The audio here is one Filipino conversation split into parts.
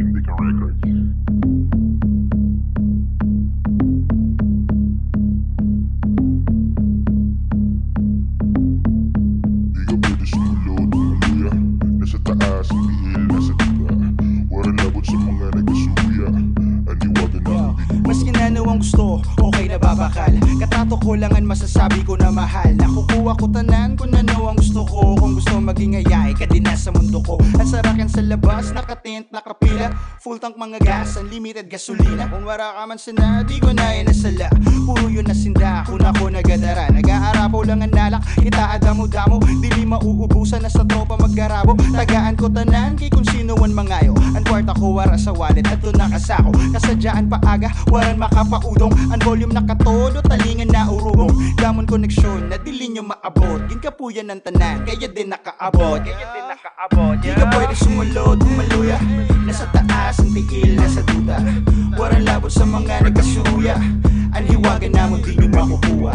Indica Records. Ang gusto, okay na babakal Katrato ko lang ang masasabi ko na mahal. Nakukuha ko tanan kung ano ang gusto ko Kung gusto maging ayay ka din mundo ko. Ang sarakan sa labas, nakatint, nakapila. Full tank mga gas, unlimited gasolina. Kung wala ka man sana, di ko na inasala. Puro yun na sinda, kung ako nagadara. Nag-aarapaw lang ang nalak, kita adamo-damo. Dili mauubusan na sa tropa maggarabo Tagaan ko tanan, kay kung sino man mangayo. Ang kwarta ko wara sa wallet, at doon nakasako. Kasadyaan paaga, waran makapaudong. Ang volume nakatodo, talingan na urubong Damon koneksyon, na dili nyo maabot. Ginkapuyan ng tanan, kaya din nakaabot Kaya din nakaabot, Di ka pwede sumulot, umaluya Nasa taas, ang tiil, nasa duda. Waran labot sa mga nagkasuya. Ang hiwaga namon di nyo makukuha.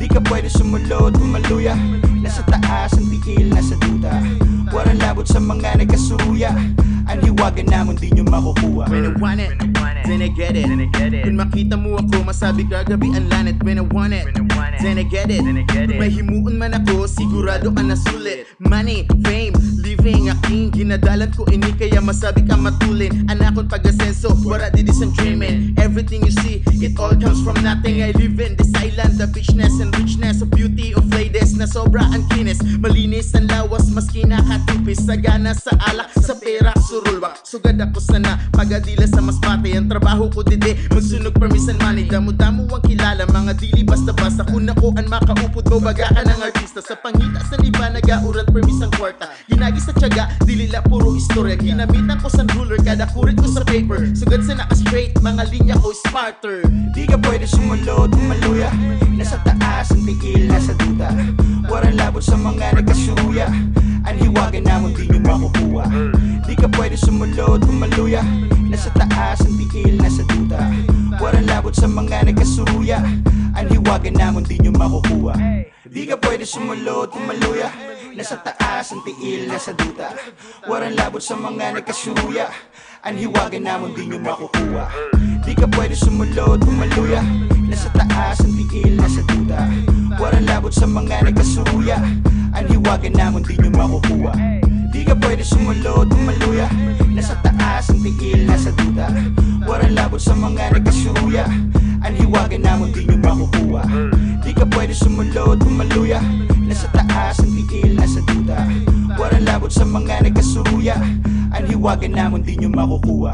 Di ka pwede sumulot, umaluya Nasa taas, ang tiil, nasa duda. Waran labot sa mga nagkasuya. Ang hiwaga namon di nyo makukuha. When I want it, then I get it. Kung makita mo ako, masabi kagabi ang lanet. When I want it, then I get it. Kung may himuon man ako, sigurado ang nasulit. Money, fame, living, aking ginadalan ko ini kaya masabi ka matulin. Anakon pag-asenso, wala di ang dreaming. Everything you see, it all comes from nothing. I live in this island, the beachness and richness of beauty of ladies na sobra ang kinis. Malinis ang lawas, maski nakatupis. Sagana sa alak, sa pera, surulwak. Sugad ako sana, pagadila sa masbate. Ang trabaho ko dide, magsunog permisan money. Damo-damo ang kilala, mga dili basta-basta. Kung ako ang makaupod ko, baga ka ng artista. Sa pangita sa iba, nag-aurat permis ang kwarta. Ginagi sa tiyaga, dili la puro istorya. Ginamitan ko sa ruler, kada kurit ko sa paper. Sugad sa naka-straight, mga linya ko smarter. Di ka pwede sumulot, umaluya Nasa taas, ang tiil, nasa duda. Waran labot sa mga nagkasuya. Ang hiwaga namon di nyo makukuha. Di ka pwede sumulot, umaluya Nasa taas, ang tiil, nasa duda. Waran labot sa mga nagkasuya. Ang hiwaga namon di nyo makukuha. Di ka pwede sumulot, umaluya Nasa taas, ang tiil, nasa duda Waran labot sa mga nagkasuya Ang hiwaga namon di nyo makukuha. Di ka pwede sumulot, umaluya Nasa taas, ang tiil, nasa duda Waran labot sa mga nagkasuya Ang hiwaga namon di nyo makukuha. Di ka pwede sumulot, umaluya Nasa taas, ang tiil, mga nagkasuya Ang hiwaga namon di nyo makukuha.